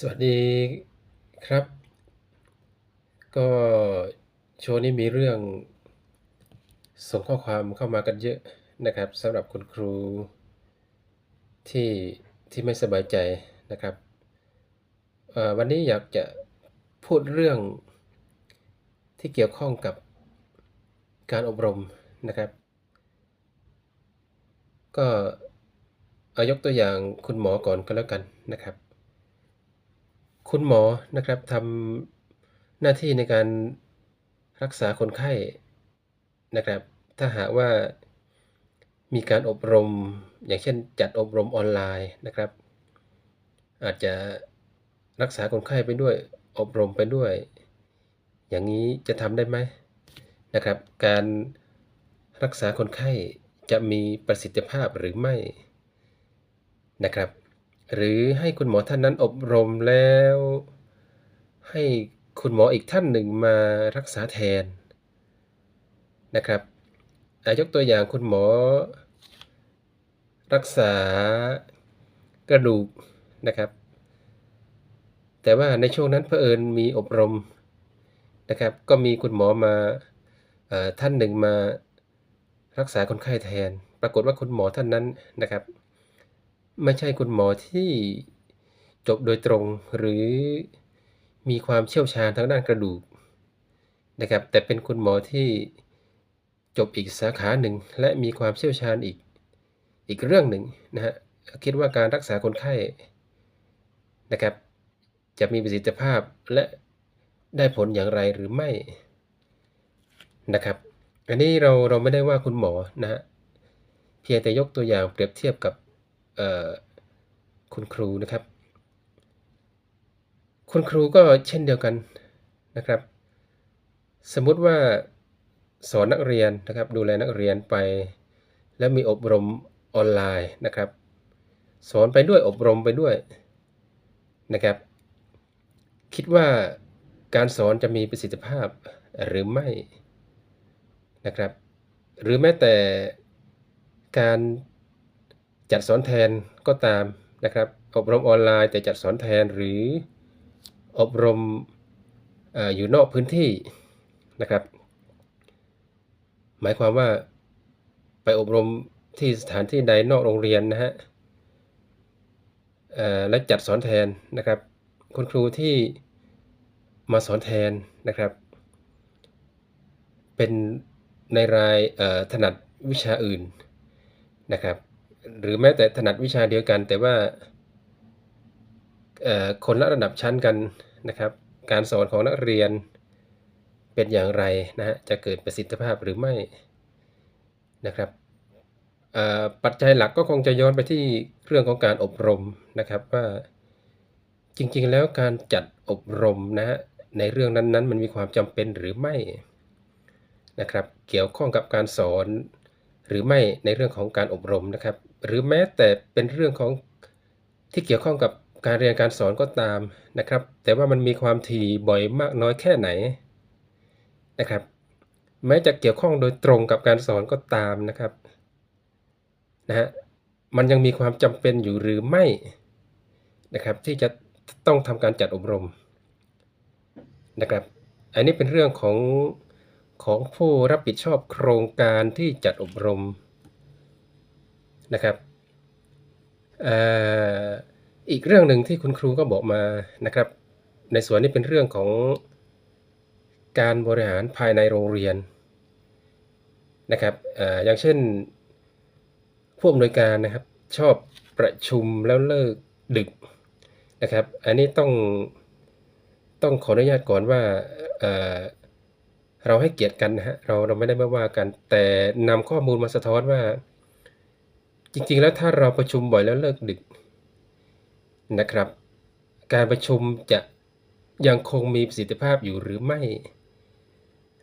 สวัสดีครับ ก็ช่วงนี้มีเรื่องส่งข้อความเข้ามากันเยอะนะครับสำหรับคุณครูที่ที่ไม่สบายใจนะครับ วันนี้อยากจะพูดเรื่องที่เกี่ยวข้องกับการอบรมนะครับ ก็เอายกตัวอย่างคุณหมอก่อนก็แล้วกันนะครับ คุณหมอนะครับทำหน้าที่ในการรักษาคนไข้นะครับ ถ้าหากว่ามีการอบรม อย่างเช่นจัดอบรมออนไลน์นะครับ อาจจะรักษาคนไข้ไปด้วย อบรมไปด้วย อย่างนี้จะทำได้ไหมนะครับ การรักษาคนไข้จะมีประสิทธิภาพหรือไม่นะครับ หรือให้คุณหมอท่านนั้นอบรมแล้ว ให้คุณหมออีกท่านหนึ่งมารักษาแทนนะครับอะยกตัวอย่างคุณหมอ รักษากระดูกนะครับ แต่ว่าในช่วงนั้นเผอิญมีอบรมนะครับ ก็มีคุณหมอมาอท่านหนึ่งมารักษาคนไข้แทน ปรากฏว่าคุณหมอท่านนั้นนะครับ ไม่ใช่คุณหมอที่จบโดยตรงหรือมีความเชี่ยวชาญทางด้านกระดูกนะครับ แต่เป็นคุณหมอที่จบอีกสาขาหนึ่ง และมีความเชี่ยวชาญอีกอีกเรื่องหนึ่งนะฮะคิดว่าการรักษาคนไข้นะครับ จะมีประสิทธิภาพและได้ผลอย่างไรหรือไม่นะครับ อันนี้เราเราไม่ได้ว่าคุณหมอนะฮะเพียงแต่ยกตัวอย่างเปรียบเทียบกับ คุณครูนะครับ คุณครูก็เช่นเดียวกันนะครับ สมมุติว่าสอนนักเรียนนะครับ ดูแลนักเรียนไป แล้วมีอบรมออนไลน์นะครับ สอนไปด้วยอบรมไปด้วยนะครับ คิดว่าการสอนจะมีประสิทธิภาพหรือไม่นะครับ หรือแม้แต่การ จัดสอนแทนก็ตามนะครับ อบรมออนไลน์แต่จัดสอนแทนหรืออบรมออยู่นอกพื้นที่นะครับ หมายความว่าไปอบรมที่สถานที่ใดนอกโรงเรียนนะฮะและจัดสอนแทนนะครับ คุณครูที่มาสอนแทนนะครับ เป็นในรายถนัดวิชาอื่นนะครับ หรือแม้แต่ถนัดวิชาเดียวกัน แต่ว่าคนละระดับชั้นกันนะครับ การสอนของนักเรียนเป็นอย่างไรนะฮะจะเกิดประสิทธิภาพหรือไม่นะครับปัจจัยหลักก็คงจะย้อนไปที่เรื่องของการอบรมนะครับว่าจริงๆแล้วการจัดอบรมนะฮะในเรื่องนั้นๆ มันมีความจำเป็นหรือไม่นะครับ เกี่ยวข้องกับการสอนหรือไม่ในเรื่องของการอบรมนะครับ หรือแม้แต่เป็นเรื่องของที่เกี่ยวข้องกับการเรียนการสอนก็ตามนะครับ แต่ว่ามันมีความถี่บ่อยมากน้อยแค่ไหนนะครับ แม้จะเกี่ยวข้องโดยตรงกับการสอนก็ตามนะครับนะฮะมันยังมีความจำเป็นอยู่หรือไม่นะครับที่จะต้องทำการจัดอบรมนะครับ อันนี้เป็นเรื่องของของผู้รับผิดชอบโครงการที่จัดอบรม นะครับอ่ออีกเรื่องหนึ่งที่คุณครูก็บอกมานะครับ ในส่วนนี้เป็นเรื่องของการบริหารภายในโรงเรียนนะครับอ่ออย่างเช่นผู้อำนวยการนะครับชอบประชุมแล้วเลิกดึกนะครับ อันนี้ต้องต้องขออนุญาตก่อนว่าเอ่อเราให้เกียรติกันนะฮะเราเราไม่ได้มาว่ากัน แต่นำข้อมูลมาสะท้อนว่า จริงๆ แล้วถ้าเราประชุมบ่อยแล้วเลิกดึกนะครับ การประชุมจะยังคงมีประสิทธิภาพอยู่หรือไม่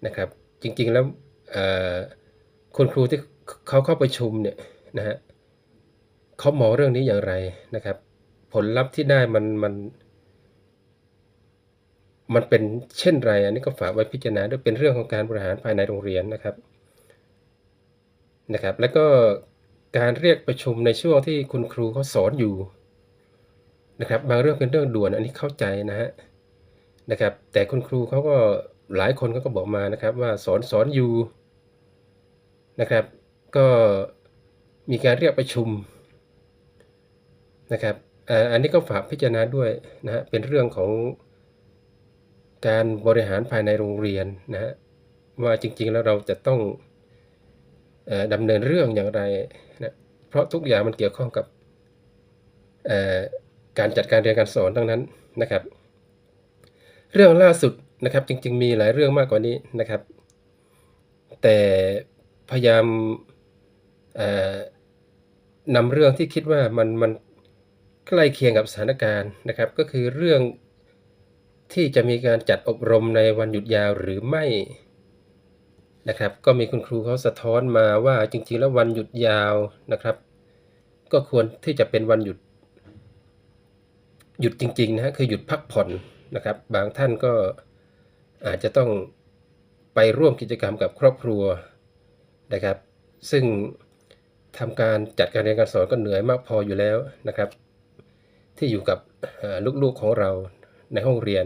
นะครับ จริงๆแล้วคุณครูที่เขาเข้าประชุมเนี่ยนะฮะเขามองเรื่องนี้อย่างไรนะครับ ผลลัพธ์ที่ได้มันมันมันเป็นเช่นไรอันนี้ก็ฝากไว้พิจารณาด้วยเป็นเรื่องของการบริหารภายในโรงเรียนนะครับนะครับ แล้วก็ การเรียกประชุมในช่วงที่คุณครูเขาสอนอยู่นะครับ บางเรื่องเป็นเรื่องด่วนอันนี้เข้าใจนะฮะนะครับ แต่คุณครูเขาก็หลายคนเขาก็บอกมานะครับ ว่าสอนสอนอยู่นะครับ ก็มีการเรียกประชุมนะครับอันนี้ก็ฝากพิจารณาด้วยนะฮะเป็นเรื่องของการบริหารภายในโรงเรียนนะฮะว่าจริงๆแล้วเราจะต้องดำเนินเรื่องอย่างไร เพราะทุกอย่างมันเกี่ยวข้องกับการจัดการเรียนการสอนทั้งนั้นนะครับ เรื่องล่าสุดนะครับจริง ๆ มีหลายเรื่องมากกว่านี้นะครับ แต่พยายามนำเรื่องที่คิดว่ามันมันใกล้เคียงกับสถานการณ์นะครับ ก็คือเรื่องที่จะมีการจัดอบรมในวันหยุดยาวหรือไม่นะครับ ก็มีคุณครูเขาสะท้อนมาว่าจริง ๆ แล้ววันหยุดยาวนะครับ ก็ควรที่จะเป็นวันหยุด หยุดจริงๆนะฮะคือหยุดพักผ่อนนะครับ บางท่านก็อาจจะต้องไปร่วมกิจกรรมกับครอบครัวนะครับ ซึ่งทำการจัดการเรียนการสอนก็เหนื่อยมากพออยู่แล้วนะครับ ที่อยู่กับลูกๆของเราในห้องเรียน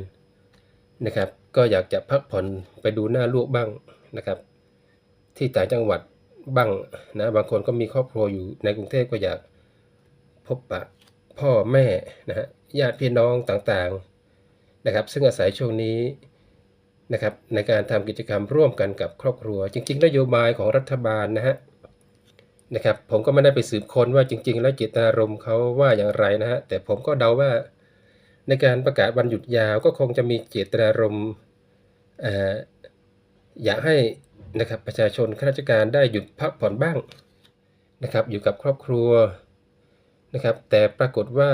นะครับ ก็อยากจะพักผ่อนไปดูหน้าลูกบ้างนะครับ ที่ต่างจังหวัด บ้างนะบางคนก็มีครอบครัวอยู่ในกรุงเทพก็อยากพบปะพ่อแม่นะฮะญาติพี่น้องต่างๆนะครับ ซึ่งอาศัยช่วงนี้นะครับในการทำกิจกรรมร่วมกันกับครอบครัว จริง ๆ นโยบายของรัฐบาลนะฮะนะครับ ผมก็ไม่ได้ไปสืบค้นว่าจริง ๆ แล้วเจตนารมณ์เขาว่าอย่างไรนะฮะแต่ผมก็เดาว่าในการประกาศวันหยุดยาวก็คงจะมีเจตนารมณ์เอ่ออยากให้ นะครับประชาชนข้าราชการได้หยุดพักผ่อนบ้างนะครับอยู่กับครอบครัวนะครับแต่ปรากฏว่า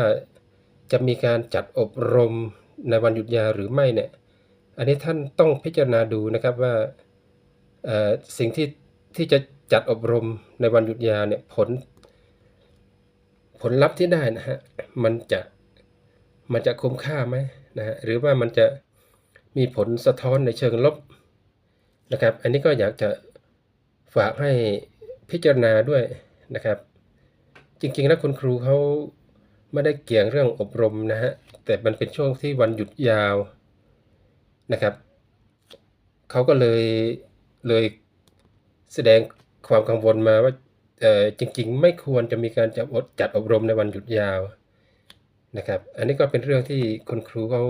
จะมีการจัดอบรมในวันหยุดยาหรือไม่เนี่ยอันนี้ท่านต้องพิจารณาดูนะครับว่าสิ่งที่ที่จะจัดอบรมในวันหยุดยาเนี่ยผล ผลลัพธ์ที่ได้นะฮะมันจะมันจะคุ้มค่าไหมนะฮะหรือว่ามันจะมีผลสะท้อนในเชิงลบ นะครับ อันนี้ก็อยากจะฝากให้พิจารณาด้วยนะครับ จริงๆแล้วคุณครูเขาไม่ได้เกี่ยงเรื่องอบรมนะฮะแต่มันเป็นช่วงที่วันหยุดยาวนะครับเขาก็เลยเลยแสดงความกังวลมาว่าเอ่อจริง ๆ ไม่ควรจะมีการจัดอบจัดอบรมในวันหยุดยาวนะครับ อันนี้ก็เป็นเรื่องที่คุณครูเขา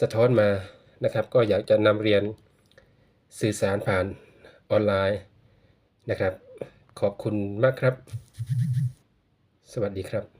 สะท้อนมานะครับ ก็อยากจะนำเรียน สื่อสารผ่านออนไลน์นะครับ ขอบคุณมากครับ สวัสดีครับ